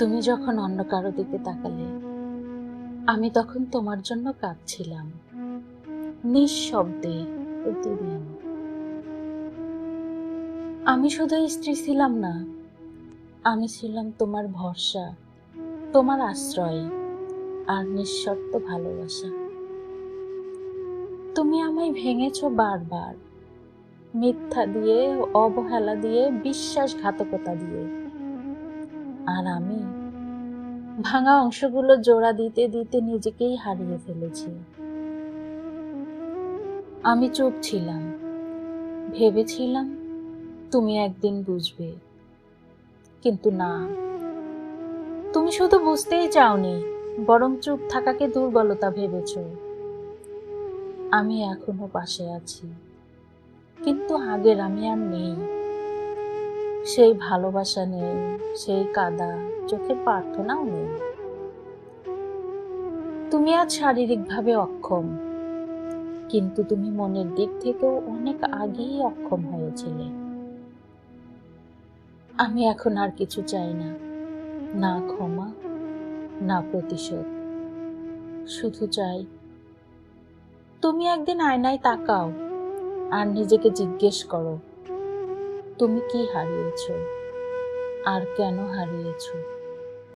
তুমি যখন অন্য কারও দিকে তাকালে, আমি তখন তোমার জন্য কাঁদছিলাম। নিঃশব্দে প্রতিদিন আমি শুধু স্ত্রী ছিলাম না, আমি ছিলাম তোমার ভরসা, তোমার আশ্রয় আর নিঃশর্ত ভালোবাসা। তুমি আমায় ভেঙেছো বারবার, মিথ্যা দিয়ে, অবহেলা দিয়ে, বিশ্বাসঘাতকতা দিয়ে। আর আমি ভাঙা অংশগুলো জোড়া দিতে দিতে নিজেকেই হারিয়ে ফেলেছি। আমি চুপ ছিলাম। ভেবেছিলাম তুমি একদিন বুঝবে। কিন্তু না। তুমি শুধু বুঝতেই চাওনি, বরং চুপ থাকাকে দুর্বলতা ভেবেছ। আমি এখনও পাশে আছি। কিন্তু আগের আমি আর নেই। সেই ভালোবাসা নেই, সেই কাদা চোখের প্রার্থনাও নেই। তুমি আজ শারীরিকভাবে অক্ষম, কিন্তু তুমি মনের দিক থেকেও অনেক আগেই অক্ষম হয়েছিলে। আমি এখন আর কিছু চাই না না ক্ষমা, না প্রতিশোধ। শুধু চাই, তুমি একদিন আয়নায় তাকাও আর নিজেকে জিজ্ঞেস করো তুমি কি হারিয়েছ? আর কেন হারিয়েছো?